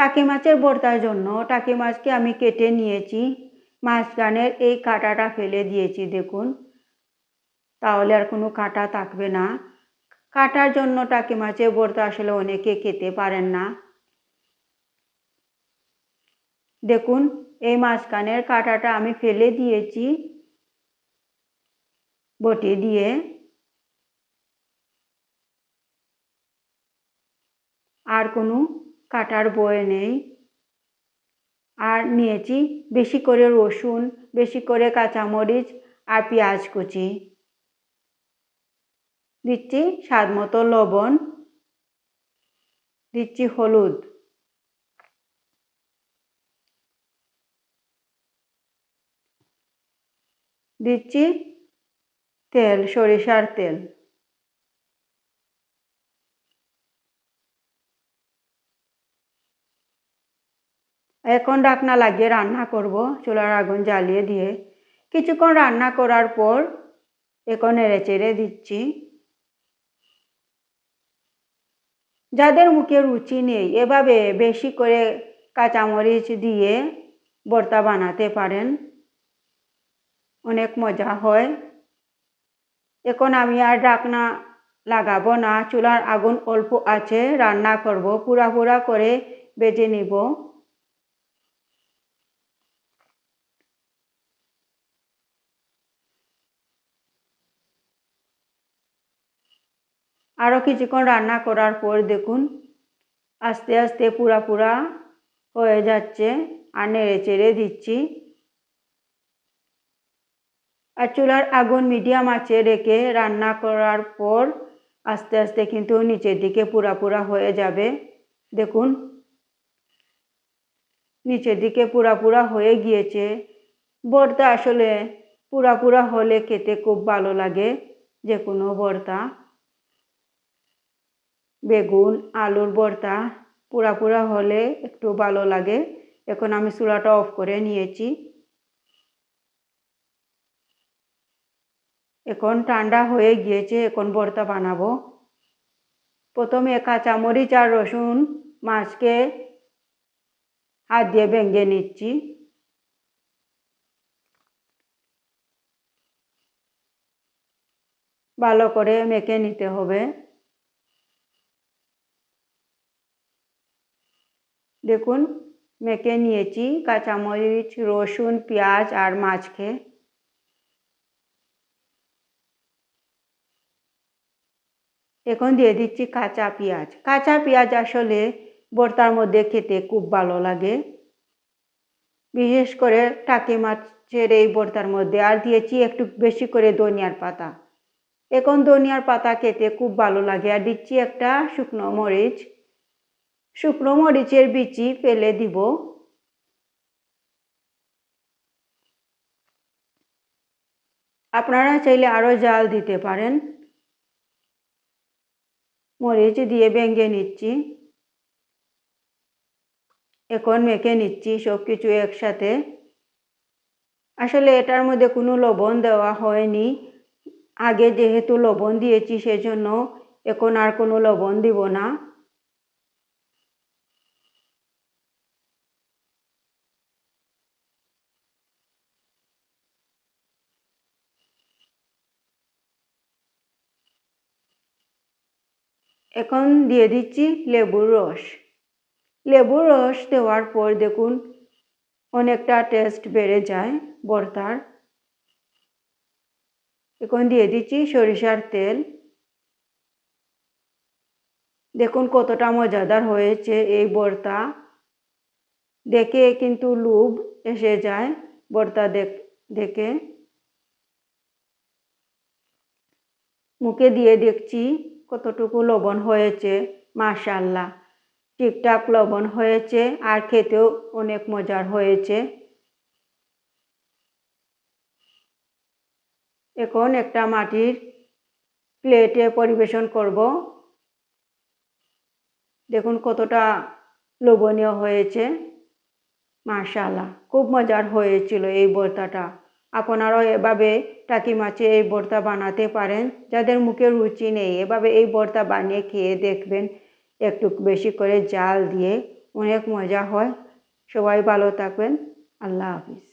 টাকি মাছের ভর্তার জন্য টাকি মাছকে আমি কেটে নিয়েছি। মাঝখানের এই কাঁটাটা ফেলে দিয়েছি, দেখুন। তাহলে আর কোনো কাঁটা থাকবে না। কাটার জন্য টাকি মাছের ভর্তা আসলে অনেকে খেতে পারেন না। দেখুন, এই মাঝখানের কাঁটাটা আমি ফেলে দিয়েছি বটি দিয়ে। আর কোনো কাটার বয়ে নেই। আর নিয়েছি বেশি করে রসুন, বেশি করে কাঁচামরিচ আর পেঁয়াজ কুচি। দিচ্ছি স্বাদ মতো লবণ। দিচ্ছি হলুদ। দিচ্ছি তেল, সরিষার তেল। এখন ডাকনা লাগিয়ে রান্না করব, চুলার আগুন জ্বালিয়ে দিয়ে। কিছুক্ষণ রান্না করার পর এখন নেড়ে চেড়ে দিচ্ছি। যাদের মুখে রুচি নেই, এভাবে বেশি করে কাঁচামরিচ দিয়ে ভর্তা বানাতে পারেন। অনেক মজা হয়। এখন আমি আর ডাকনা লাগাবো না, চুলার আগুন অল্প আছে, রান্না করব, পুরা পুরা করে বেজে নিব। আরও কিছুক্ষণ রান্না করার পর দেখুন, আস্তে আস্তে পুরা পুরা হয়ে যাচ্ছে আর নেড়ে চেড়ে দিচ্ছি। আর চুলার আগুন মিডিয়াম আঁচে রেখে রান্না করার পর আস্তে আস্তে কিন্তু নিচের দিকে পুরা পুরা হয়ে যাবে। দেখুন, নিচের দিকে পুরা পুরা হয়ে গিয়েছে। ভর্তা আসলে পুরা পুরা হলে খেতে খুব ভালো লাগে, যে কোনো ভর্তা বেগুন, আলুর ভর্তা পুরা পুরা হলে একটু ভালো লাগে। এখন আমি চুলাটা অফ করে নিয়েছি। এখন ঠান্ডা হয়ে গিয়েছে, এখন ভর্তা বানাবো। প্রথমে কাঁচামরিচ আর রসুন মাছকে হাত দিয়ে ভেঙে নিচ্ছি। ভালো করে মেখে নিতে হবে। দেখুন, মেখে নিয়েছি, কাঁচামরিচ, রসুন, পেঁয়াজ আর মাছকে। এখন দিয়ে দিচ্ছি কাঁচা পেঁয়াজ। কাঁচা পেঁয়াজ আসলে ভর্তার মধ্যে খেতে খুব ভালো লাগে। বিশেষ করে টাকি মাছের এই ভর্তার মধ্যে। আর দিয়েছি একটু বেশি করে ধনিয়ার পাতা। এখন ধনিয়ার পাতা খেতে খুব ভালো লাগে। আর দিচ্ছি একটা শুকনো মরিচ। শুকনো মরিচের বিচি ফেলে দিব। আপনারা চাইলে আরও জাল দিতে পারেন। মরিচ দিয়ে ভেঙে নিচ্ছি। এখন মেখে নিচ্ছি সব কিছু একসাথে। আসলে এটার মধ্যে কোনো লবণ দেওয়া হয়নি। আগে যেহেতু লবণ দিয়েছি সেজন্য এখন আর কোনো লবণ দিব না। এখন দিয়ে দিচ্ছি লেবুর রস। লেবুর রস দেওয়ার পর দেখুন, অনেকটা টেস্ট বেড়ে যায় ভর্তার এখন দিয়ে দিচ্ছি সরিষার তেল। দেখুন কতটা মজাদার হয়েছে এই ভর্তা দেখে কিন্তু লুভ এসে যায় ভর্তা দেখে। মুখে দিয়ে দেখছি কতটুকু লবণ হয়েছে? মাশাল্লাহ ঠিকঠাক লবণ হয়েছে আর খেতেও অনেক মজার হয়েছে। এখন একটা মাটির প্লেটে পরিবেশন করব। দেখুন কতটা লোভনীয় হয়েছে। মাশাল্লাহ খুব মজার হয়েছিল এই ভর্তাটা আপনারাও এভাবে টাকি মাছে এই ভর্তা বানাতে পারেন। যাদের মুখে রুচি নেই, এভাবে এই ভর্তা বানিয়ে খেয়ে দেখবেন। একটু বেশি করে জাল দিয়ে অনেক মজা হয়। সবাই ভালো থাকবেন। আল্লাহ হাফিজ।